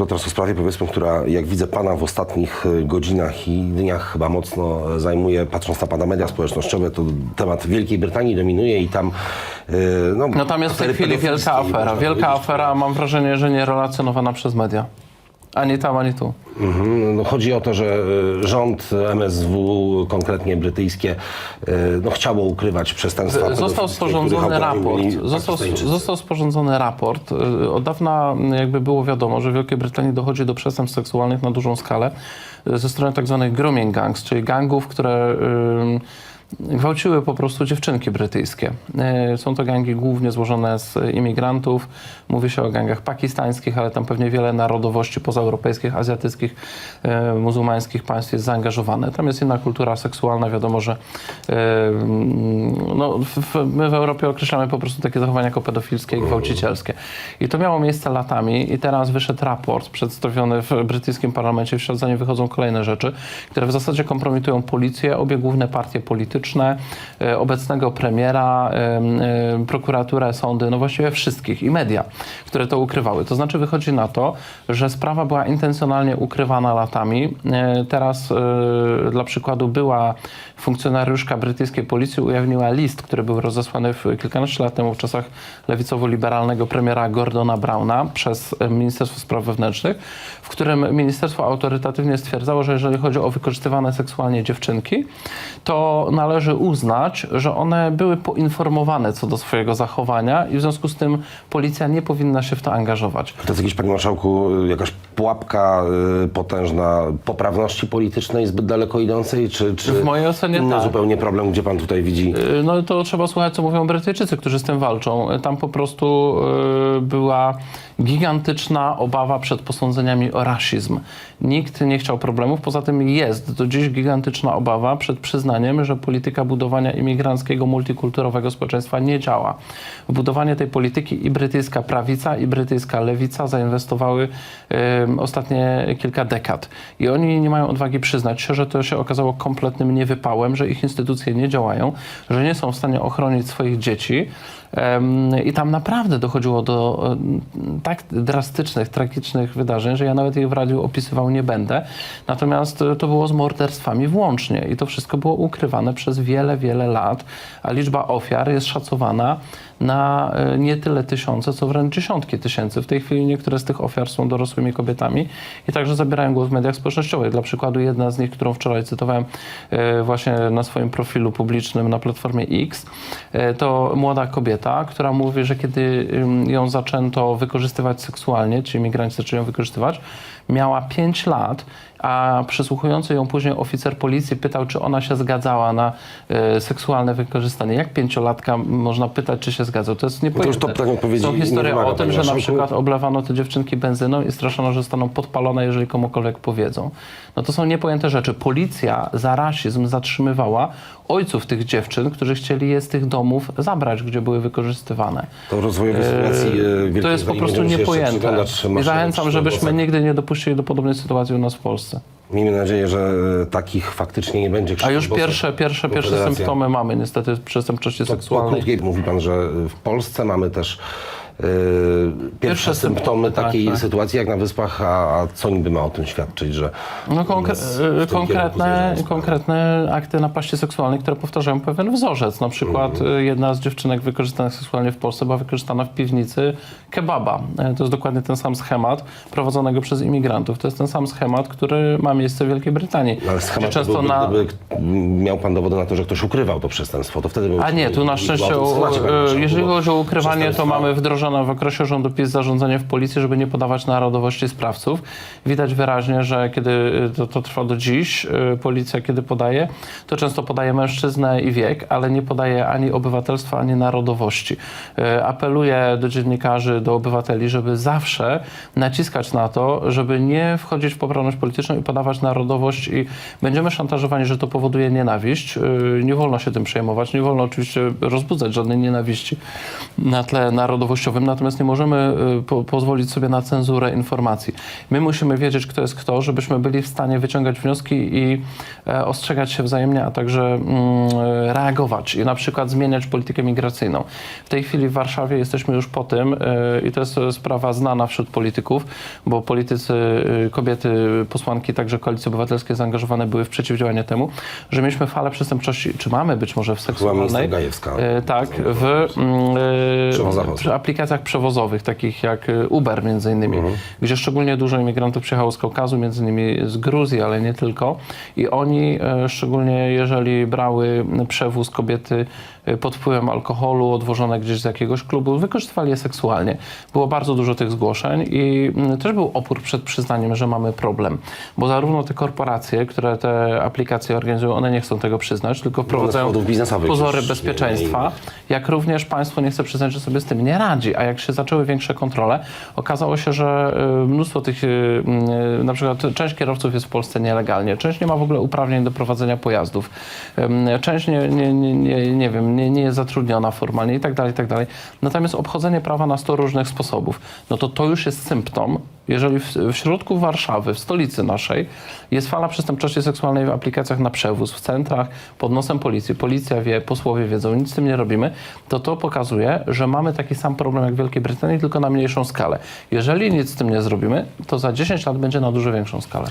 tylko teraz o sprawie, powiedzmy, która, jak widzę pana w ostatnich e, godzinach i dniach chyba mocno e, zajmuje, patrząc na pana media społecznościowe, to temat Wielkiej Brytanii dominuje i tam... e, No, No tam jest w tej chwili wielka afera. Wielka powiedzieć. afera, mam wrażenie, że nie relacjonowana przez media. Ani tam, ani tu. Mhm. No, chodzi o to, że e, rząd MSW, konkretnie brytyjskie, e, no, chciało ukrywać przestępstwa Został sporządzony raport. Został, został sporządzony raport. Y, Od dawna y, jakby było wiadomo, że w Wielkiej Brytanii dochodzi do przestępstw seksualnych na dużą skalę y, ze strony tak zwanych grooming gangs, czyli gangów, które y, gwałciły po prostu dziewczynki brytyjskie. Y, Są to gangi głównie złożone z imigrantów. Mówi się o gangach pakistańskich, ale tam pewnie wiele narodowości pozaeuropejskich, azjatyckich, y, muzułmańskich państw jest zaangażowane. Tam jest inna kultura seksualna. Wiadomo, że y, no, w, w, my w Europie określamy po prostu takie zachowania jako pedofilskie i gwałcicielskie. I to miało miejsce latami i teraz wyszedł raport przedstawiony w brytyjskim parlamencie. W nim wychodzą kolejne rzeczy, które w zasadzie kompromitują policję, obie główne partie polityczne, e, obecnego premiera, prokuraturę, sądy, no właściwie wszystkich i media, które to ukrywały. To znaczy wychodzi na to, że sprawa była intencjonalnie ukrywana latami. E, Teraz e, dla przykładu była funkcjonariuszka brytyjskiej policji ujawniła list, który był rozesłany w kilkanaście lat temu w czasach lewicowo-liberalnego premiera Gordona Browna przez Ministerstwo Spraw Wewnętrznych, w którym ministerstwo autorytatywnie stwierdzało, że jeżeli chodzi o wykorzystywane seksualnie dziewczynki, to należy uznać, że one były poinformowane co do swojego zachowania i w związku z tym policja nie powinna się w to angażować. To jest jakiś, panie marszałku, jakaś pułapka y, potężna poprawności politycznej, zbyt daleko idącej, czy, czy W mojej ocenie inny tak. zupełnie problem, gdzie pan tutaj widzi? Y, No to trzeba słuchać, co mówią Brytyjczycy, którzy z tym walczą. Y, Tam po prostu y, była gigantyczna obawa przed posądzeniami o rasizm. Nikt nie chciał problemów, poza tym jest do dziś gigantyczna obawa przed przyznaniem, że polityka budowania imigranckiego, multikulturowego społeczeństwa nie działa. W budowanie tej polityki i brytyjska prawica, i brytyjska lewica zainwestowały y, ostatnie kilka dekad. I oni nie mają odwagi przyznać się, że to się okazało kompletnym niewypałem, że ich instytucje nie działają, że nie są w stanie ochronić swoich dzieci. Em, I tam naprawdę dochodziło do em, tak drastycznych, tragicznych wydarzeń, że ja nawet ich w radiu opisywał nie będę. Natomiast e, to było z morderstwami włącznie i to wszystko było ukrywane przez wiele, wiele lat, a liczba ofiar jest szacowana na e, nie tyle tysiące, co wręcz dziesiątki tysięcy. W tej chwili niektóre z tych ofiar są dorosłymi kobietami i także zabierają głos w mediach społecznościowych. Dla przykładu jedna z nich, którą wczoraj cytowałem e, właśnie na swoim profilu publicznym na platformie X, to młoda kobieta, która mówi, że kiedy ją zaczęto wykorzystywać seksualnie, ci imigranci zaczęli ją wykorzystywać, miała 5 lat, a przysłuchujący ją później oficer policji pytał, czy ona się zgadzała na e, seksualne wykorzystanie. Jak pięciolatka można pytać, czy się zgadzał? To jest niepojęte. już to odpowiedzi Są historie wymaga, o tym, że na przykład oblewano te dziewczynki benzyną i straszono, że zostaną podpalone, jeżeli komukolwiek powiedzą. No to są niepojęte rzeczy. Policja za rasizm zatrzymywała ojców tych dziewczyn, którzy chcieli je z tych domów zabrać, gdzie były wykorzystywane. To sytuacji e, Wielkiej To jest po prostu niepojęte. I zachęcam, żebyśmy nigdy nie dopuścili do podobnej sytuacji u nas w Polsce. Miejmy nadzieję, że e, takich faktycznie nie będzie. A już pierwsze, pierwsze, pierwsze symptomy mamy niestety przestępczości To, seksualnej. krótkiej mówi pan, że w Polsce mamy też pierwsze, Pierwsze symptomy takiej tak, tak. sytuacji jak na Wyspach, a, a co niby ma o tym świadczyć, że No konkre- kierunku konkretne, konkretne akty napaści seksualnej, które powtarzają pewien wzorzec. Na przykład y, jedna z dziewczynek wykorzystanych seksualnie w Polsce była wykorzystana w piwnicy kebaba. E, To jest dokładnie ten sam schemat prowadzonego przez imigrantów. To jest ten sam schemat, który ma miejsce w Wielkiej Brytanii. Ale Gdzie schemat często byłby, na... gdyby miał pan dowody na to, że ktoś ukrywał to przestępstwo, to wtedy. A nie, tu na szczęście, marszałku, jeżeli chodzi o ukrywanie, to mamy wdrożone w okresie rządu PiS zarządzenie w policji, żeby nie podawać narodowości sprawców. Widać wyraźnie, że kiedy e, to, to trwa do dziś, e, policja kiedy podaje, to często podaje mężczyznę i wiek, ale nie podaje ani obywatelstwa, ani narodowości. E, Apeluję do dziennikarzy, do obywateli, żeby zawsze naciskać na to, żeby nie wchodzić w poprawność polityczną i podawać narodowość i będziemy szantażowani, że to powoduje nienawiść. Nie wolno się tym przejmować, nie wolno oczywiście rozbudzać żadnej nienawiści na tle narodowościowym. Natomiast nie możemy y, po, pozwolić sobie na cenzurę informacji. My musimy wiedzieć, kto jest kto, żebyśmy byli w stanie wyciągać wnioski i e, ostrzegać się wzajemnie, a także mm, e, reagować i na przykład zmieniać politykę migracyjną. W tej chwili w Warszawie jesteśmy już po tym e, i to jest e, sprawa znana wśród polityków, bo politycy, e, kobiety, posłanki, także Koalicji Obywatelskiej zaangażowane były w przeciwdziałanie temu, że mieliśmy falę przestępczości, czy mamy być może w seksualnej, e, tak, w mm, e, Przewozowo. przy aplikacjach przewozowych, takich jak e, Uber między innymi, Mhm. gdzie szczególnie dużo imigrantów przyjechało z Kaukazu, między innymi z Gruzji, ale nie tylko. I oni, e, szczególnie jeżeli brały przewóz kobiety e, pod wpływem alkoholu, odwożone gdzieś z jakiegoś klubu, wykorzystywali je seksualnie. Było bardzo dużo tych zgłoszeń i mm, też był opór przed przyznaniem, że mamy problem. Bo zarówno te korporacje, które te aplikacje organizują, one nie chcą tego przyznać, tylko wprowadzają pozory bezpieczeństwa jak również państwo nie chce przyznać, że sobie z tym nie radzi. A jak się zaczęły większe kontrole, okazało się, że y, mnóstwo tych, y, y, na przykład część kierowców jest w Polsce nielegalnie, część nie ma w ogóle uprawnień do prowadzenia pojazdów, część nie, nie, nie, nie wiem, nie, nie jest zatrudniona formalnie i tak dalej, i tak dalej. Natomiast obchodzenie prawa na 100 różnych sposobów, no to to już jest symptom, jeżeli w, w środku Warszawy, w stolicy naszej, jest fala przestępczości seksualnej w aplikacjach na przewóz, w centrach, pod nosem policji, policja wie, posłowie wiedzą, nic z tym nie robimy, to to pokazuje, że mamy taki sam problem jak w Wielkiej Brytanii, tylko na mniejszą skalę. Jeżeli nic z tym nie zrobimy, to za 10 lat będzie na dużo większą skalę.